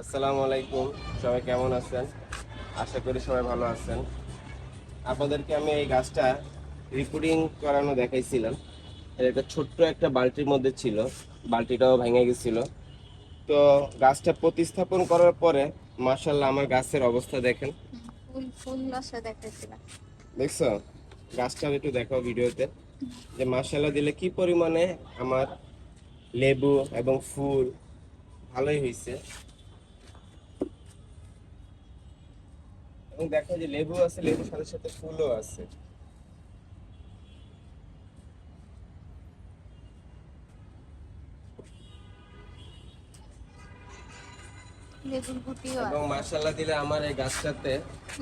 আসসালামু আলাইকুম। সবাই কেমন আছেন? আশা করি সবাই ভালো আছেন। আপনাদেরকে আমি এই গাছটা রিপোর্টিং করানো দেখাইছিলাম। এর একটা ছোট্ট একটা বালতির মধ্যে ছিল। বালতিটাও ভেঙে গেছিল। তো গাছটা প্রতিস্থাপন করার পরে মার্শাল্লাহ আমার গাছের অবস্থা দেখেন। দেখছ? গাছটা একটু দেখাও ভিডিওতে। যে মার্শাল্লাহ দিলে কি পরিমাণে আমার লেবু এবং ফুল ভালোই হয়েছে এবং দেখো যে লেবু আছে লেবুর সাথে সাথে ফুলও আছে। লেবুর গুটিও এবং আছে। দিলে আমার এই গাছটাতে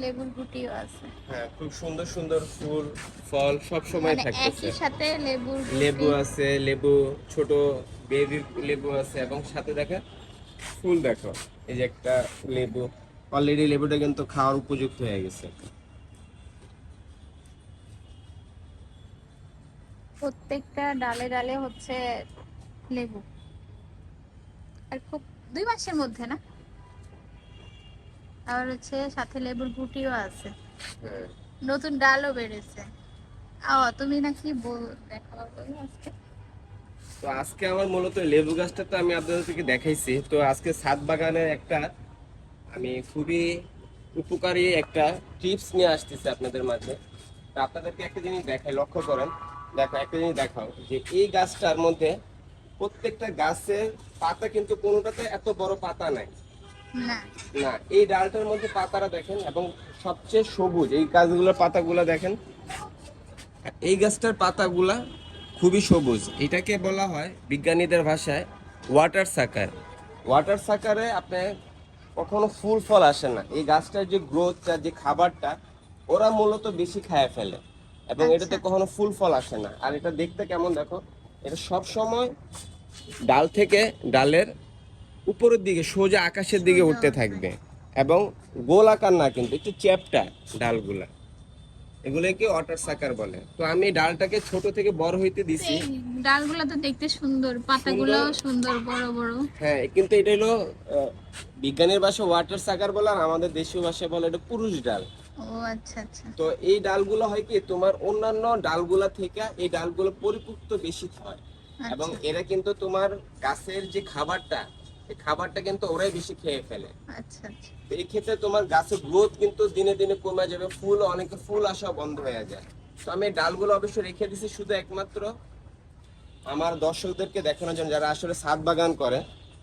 লেবুর গুটিও আছে। হ্যাঁ খুব সুন্দর সুন্দর ফুল ফল সব সময় মানে একই সাথে লেবুর লেবু আছে লেবু ছোট বেবি লেবু আছে এবং সাথে দেখা ফুল দেখো এই যে একটা লেবু। অলরেডি লেবুটা কিন্তু খাওয়ার উপযুক্ত হয়ে গেছে। প্রত্যেকটা ডালে ডালে হচ্ছে লেবু। আর খুব দুই মাসের মধ্যে না? আর হচ্ছে সাথে লেবুর গুটিও আছে। হ্যাঁ। নতুন ডালও বেড়েছে। ও তুমি নাকি বল দেখাও বলো আজকে। তো আজকে আমার মূলত লেবু গাছটা তো আমি আপনাদেরকে দেখাইছি। তো আজকে ছাদ বাগানের একটা আমি খুবই উপকারী একটা টিপস নিয়ে আসতেছি আপনাদের মাঝে। আপনাদেরকে একটা জিনিস দেখাই লক্ষ্য করেন। দেখো একটা জিনিস দেখাও যে এই গাছটার মধ্যে প্রত্যেকটা গাছের পাতা কিন্তু কোনোটাতে এত বড় পাতা নাই। না। না এই ডালটার মধ্যে পাতারা দেখেন এবং সবচেয়ে সবুজ এই গাছগুলোর পাতাগুলো দেখেন। এই গাছটার পাতাগুলা খুবই সবুজ। এটাকে বলা হয় বিজ্ঞানীদের ভাষায় ওয়াটার সাকার ওয়াটার সাকারে আপনি কখনো ফুল ফল আসে না। এই গাছটার যে গ্রোথটা যে খাবারটা ওরা মূলত বেশি খায় ফেলে। এবং আচ্ছা। এটাতে কখনো ফুল ফল আসে না। আর এটা দেখতে কেমন দেখো এটা সব সময় ডাল থেকে ডালের উপরের দিকে সোজা আকাশের দিকে উঠতে থাকবে। এবং গোল আকার না কিন্তু একটু চ্যাপটা ডালগুলা। এগুলোকে ওয়াটার সাকার বলে। তো আমি ডালটাকে ছোট থেকে বড় হইতে দিছি। ডালগুলো তো দেখতে সুন্দর পাতাগুলো সুন্দর। বড় বড়। হ্যাঁ কিন্তু এটা হলো বিজ্ঞানের ভাষা ওয়াটার সাকার বলে আর আমাদের দেশীয় ভাষায় বলে এটা পুরুষ ডাল। ও আচ্ছা আচ্ছা। তো এই ডালগুলো হয় কি তোমার অন্যান্য ডালগুলা থেকে এই ডালগুলো পরিপুক্ত বেশি হয়। এবং আচ্ছা এরা কিন্তু তোমার গাছের যে খাবারটা এই খাবারটা কিন্তু ওরাই বেশি খেয়ে ফেলে। আচ্ছা আচ্ছা। এই ক্ষেত্রে তোমার গাছের গ্রোথ কিন্তু দিনে দিনে কমে যাবে ফুল অনেকে ফুল আসা বন্ধ হয়ে যায়। তো আমি ডালগুলো অবশ্যই রেখে দিছি শুধু একমাত্র আমার দর্শকদেরকে দেখানোর জন্য যারা আসলে ছাদ বাগান করে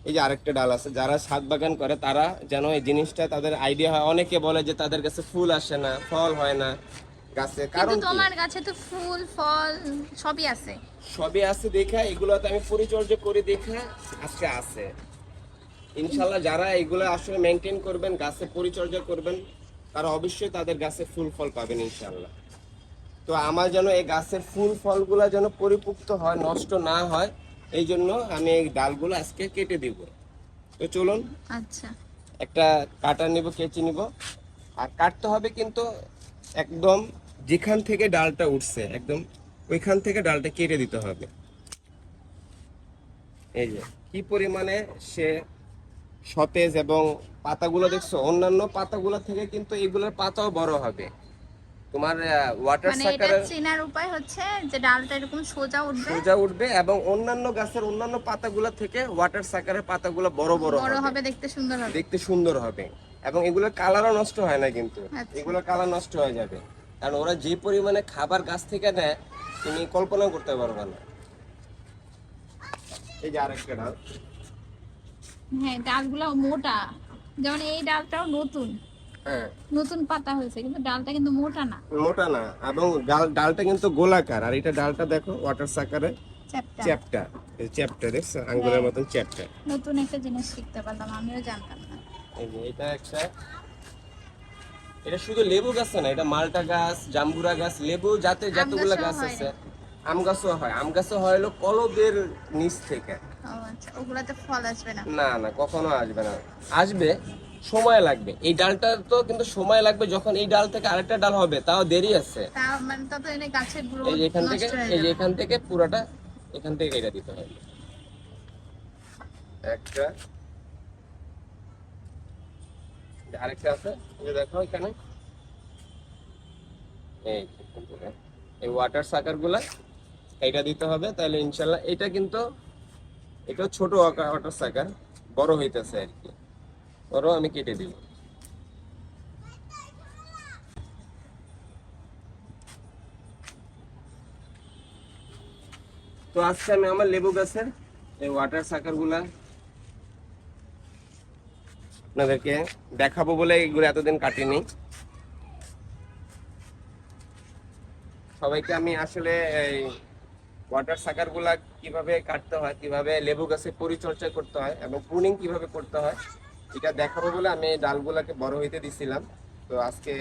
এই যে আরেকটা ডাল আছে যারা ছাদ বাগান করে তারা যেন এই জিনিসটা তাদের আইডিয়া হয়। অনেকে বলে যে তাদের কাছে ফুল আসে না ফল হয় না গাছে কারণ তোমার গাছে তো ফুল ফল সবই আছে। সবই আছে দেখা এগুলোতে আমি পরিচর্যা করে দেখা আজকে আছে। ইনশাল্লাহ যারা এগুলো আসলে মেনটেন করবেন গাছে পরিচর্যা করবেন তারা অবশ্যই তাদের গাছে ফুল ফল পাবেন ইনশাল্লাহ তো আমার যেন এই গাছের ফুল ফলগুলো যেন পরিপুক্ত হয় নষ্ট না হয় এই জন্য আমি এই ডালগুলো আজকে কেটে দিব। তো চলুন আচ্ছা। একটা কাটা নিব কেচি নিব। আর কাটতে হবে কিন্তু একদম যেখান থেকে ডালটা উঠছে একদম ওইখান থেকে ডালটা কেটে দিতে হবে। এই যে কি পরিমাণে সে সতেজ এবং পাতাগুলো দেখছ অন্যান্য পাতাগুলো থেকে কিন্তু এগুলোর পাতাও বড় হবে। তোমার ওয়াটার মানে এটা চেনার উপায় হচ্ছে যে ডালটা এরকম সোজা উঠবে? সোজা উঠবে এবং অন্যান্য গাছের অন্যান্য পাতাগুলো থেকে ওয়াটার সাকারের পাতাগুলো বড় বড় বড় হবে। হবে দেখতে সুন্দর হবে। দেখতে সুন্দর হবে এবং এগুলোর কালারও নষ্ট হয় না কিন্তু। আচ্ছা। এগুলোর কালার নষ্ট হয়ে যাবে। কারণ ওরা যে পরিমাণে খাবার গাছ থেকে নেয় তুমি কল্পনা করতে পারবে না। এই যে আরেকটা ডাল। হ্যাঁ ডালগুলো মোটা। যেমন এই ডালটাও নতুন। হ্যাঁ। নতুন পাতা হয়েছে কিন্তু ডালটা কিন্তু মোটা না। মোটা না এবং ডাল ডালটা কিন্তু গোলাকার। আর এটা ডালটা দেখো ওয়াটার সাকারে চ্যাপটা। চ্যাপটা। দেখছ? আঙ্গুলের হ্যাঁ। মতন চ্যাপটা। নতুন একটা জিনিস শিখতে পারলাম আমিও জানতাম না। এটা একটা এটা শুধু লেবু গাছ না এটা মালটা গাছ জাম্বুরা গাছ লেবু জাতের যতগুলো গাছ আছে। আম গাছও হয়। আম গাছও হয় হলো কলবের নিচ থেকে। আচ্ছা ওগুলাতে ফল আসবে না? না না কখনো আসবে না। আসবে সময় লাগবে। এই ডালটা তো কিন্তু সময় লাগবে যখন এই ডাল থেকে আরেকটা ডাল হবে তাও দেরি আছে। মানে এই এখান থেকে নষ্ট এই যে এখান থেকে পুরোটা এখান থেকে এটা দিতে হবে। একটা আরেকটা আছে দেখো এখানে। এই এই ওয়াটার সাকারগুলা এটা দিতে হবে তাহলে ইনশাল্লাহ এটা কিন্তু এটা ছোট ওয়াটার সাকার বড় হইতেছে আর কি। বড় আমি কেটে দিব তো আজকে আমি আমার লেবু গাছের এই ওয়াটার সাকারগুলা আপনাদেরকে দেখাবো বলে এগুলো এতদিন কাটিনি। সবাইকে আমি আসলে এই ওয়াটার সাকারগুলা কীভাবে কাটতে হয়, কীভাবে লেবু গাছের পরিচর্যা করতে হয় এবং প্রুনিং কীভাবে করতে হয়, এটা দেখাবো বলে আমি ডালগুলাকে বড় হইতে দিছিলাম। তো আজকে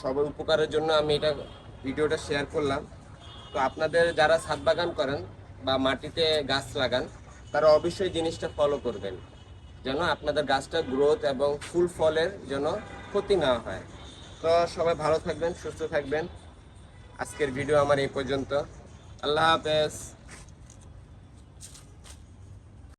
সবার উপকারের জন্য আমি এটা ভিডিওটা শেয়ার করলাম। তো আপনাদের যারা ছাদ বাগান করেন বা মাটিতে গাছ লাগান, তারা অবশ্যই জিনিসটা ফলো করবেন, যেন আপনাদের গাছটা গ্রোথ এবং ফুল ফলের যেন ক্ষতি না হয়। তো সবাই ভালো থাকবেন, সুস্থ থাকবেন। আজকের ভিডিও আমার এই পর্যন্ত। I love this.